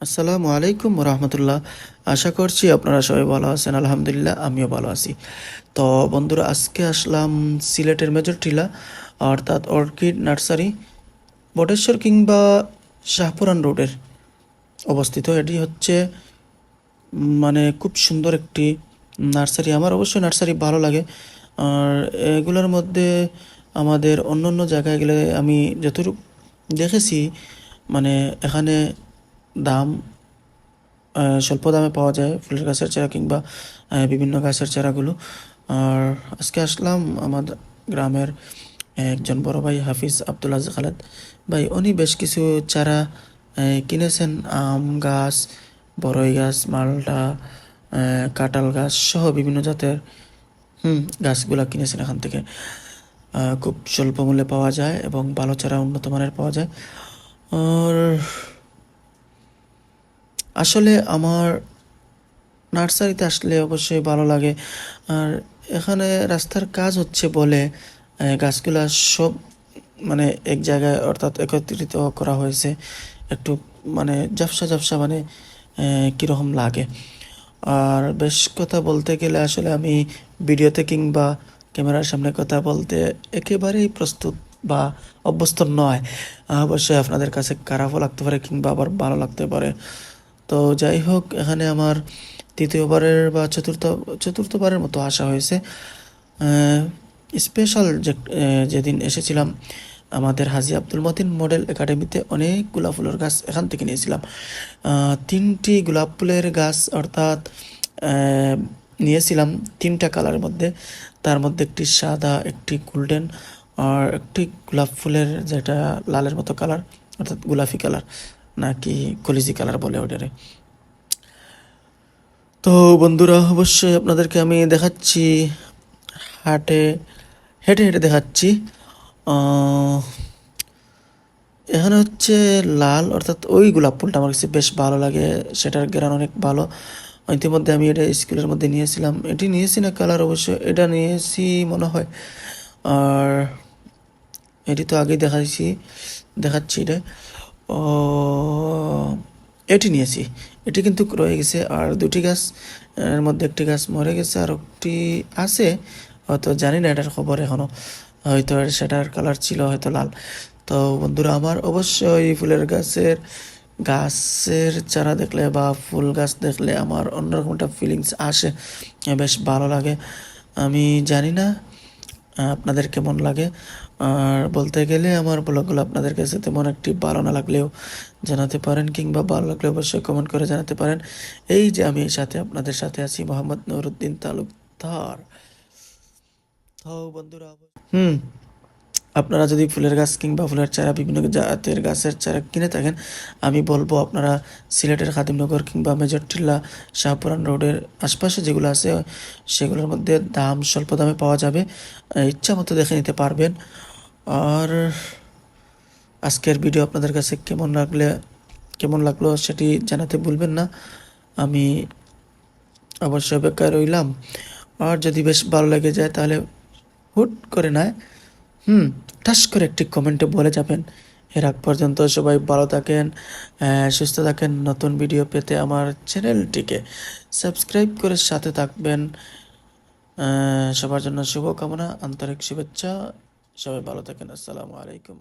আসসালামু আলাইকুম রহমতুল্লাহ আশা করছি আপনারা সবাই ভালো আছেন, আলহামদুলিল্লাহ আমিও ভালো আছি। তো বন্ধুরা, আজকে আসলাম সিলেটের মেজর টিলা, অর্থাৎ অর্কিড নার্সারি, বটেশ্বর কিংবা শাহপুরান রোডের অবস্থিত। এটি হচ্ছে মানে খুব সুন্দর একটি নার্সারি। আমার অবশ্যই নার্সারি ভালো লাগে। আর এগুলোর মধ্যে আমাদের অন্য অন্য জায়গায় গেলে আমি যতটুকু দেখেছি মানে এখানে দাম স্বল্প দামে পাওয়া যায় ফুলের গাছের চারা কিংবা বিভিন্ন গাছের চারাগুলো। আর আজকে আসলাম আমাদের গ্রামের একজন বড় ভাই হাফিজ আব্দুল আজ খালেদ ভাই। উনি বেশ কিছু চারা কিনেছেন, আম গাছ বড়ই গাছ, মালটা কাঁঠাল গাছ সহ বিভিন্ন জাতের, হুম, গাছগুলা কিনেছেন এখান থেকে। খুব স্বল্প মূল্যে পাওয়া যায় এবং ভালো চারা উন্নত মানের পাওয়া যায়। আর আসলে আমার নার্সারিতে আসলে অবশ্যই ভালো লাগে। আর এখানে রাস্তার কাজ হচ্ছে বলে গাছগুলা সব মানে এক জায়গায় অর্থাৎ একত্রিত করা হয়েছে। একটু মানে ঝাপসা ঝাপসা মানে কীরকম লাগে। আর বেশ কথা বলতে গেলে আসলে আমি ভিডিওতে কিংবা ক্যামেরার সামনে কথা বলতে একেবারেই প্রস্তুত বা অভ্যস্ত নয়। অবশ্যই আপনাদের কাছে খারাপও লাগতে পারে কিংবা আবার ভালো লাগতে পারে। তো যাই হোক, এখানে আমার তৃতীয়বারের বা চতুর্থ, চতুর্থবারের মতো আসা হয়েছে। স্পেশাল যে যেদিন এসেছিলাম, আমাদের হাজি আব্দুল মতিন মডেল একাডেমিতে অনেক গোলাপ ফুলের গাছ এখান থেকে নিয়েছিলাম। তিনটি গোলাপ ফুলের গাছ অর্থাৎ নিয়েছিলাম তিনটা কালারের মধ্যে। তার মধ্যে একটি সাদা, একটি গোল্ডেন আর একটি গোলাপ ফুলের যেটা লালের মতো কালার অর্থাৎ গোলাপি কালার নাকি কলিজি কালার বলে ওটারে। তো বন্ধুরা, অবশ্যই আপনাদেরকে আমি দেখাচ্ছি, হাটে, হেঁটে হেঁটে দেখাচ্ছি। এখানে হচ্ছে লাল, অর্থাৎ ওই গোলাপ ফুলটা আমার কাছে বেশ ভালো লাগে, সেটার গ্রান অনেক ভালো। ইতিমধ্যে আমি এটা স্কুলের মধ্যে নিয়েছিলাম। এটি নিয়েছি না কালার অবশ্য এটা নিয়েছি মনে হয়। আর এটি তো আগেই দেখাচ্ছি দেখাচ্ছি এটা। এটি নিয়েছি। এটি কিন্তু রয়ে গেছে আর দুটি গাছ, এর মধ্যে একটি গাছ মরে গেছে আর একটি আছে, হয়তো জানি না এটার খবর এখনও হয়তো সেটার কালার ছিল হয়তো লাল। তো বন্ধুরা, আমার অবশ্যই ফুলের গাছের গাছের চারা দেখলে বা ফুল গাছ দেখলে আমার অন্যরকম একটা ফিলিংস আসে। বেশ ভালো লাগে। আমি জানি না আপনাদের কেমন লাগে? আর বলতে গেলে আমার ব্লগগুলো আপনাদের কাছে তেমন একটি ভালো না লাগলেও জানাতে পারেন কিংবা ভালো লাগলে অবশ্যই কমেন্ট করে জানাতে পারেন। এই যে আমি সাথে আপনাদের সাথে আছি মোহাম্মদ নুরুদ্দিন তালুকদার। হুম। আপনারা যদি ফুলের গাছ কিংবা ফুলের চারা, বিভিন্ন জাতের গাছের চারা কিনে থাকেন, আমি বলব আপনারা সিলেটের খাদিমনগর কিংবা মেজরটিল্লা শাহপুরান রোডের আশপাশে যেগুলো আছে, সেগুলোর মধ্যে দাম স্বল্প দামে পাওয়া যাবে। ইচ্ছা মতো দেখে নিতে পারবেন। আর আজকের ভিডিও আপনাদের কাছে কেমন লাগলে, কেমন লাগল সেটি জানাতে ভুলবেন না। আমি অবশ্যই অপেক্ষায় রইলাম। আর যদি বেশ ভালো লেগে যায় তাহলে হুট করে নয় হুম, ঠাস করে একটি কমেন্টে বলে যাবেন। এর আগ পর্যন্ত সবাই ভালো থাকেন সুস্থ থাকেন। নতুন ভিডিও পেতে আমার চ্যানেলটিকে সাবস্ক্রাইব করে সাথে থাকবেন। সবার জন্য শুভকামনা, আন্তরিক শুভেচ্ছা। সবাই ভালো থাকেন, আসসালামু আলাইকুম।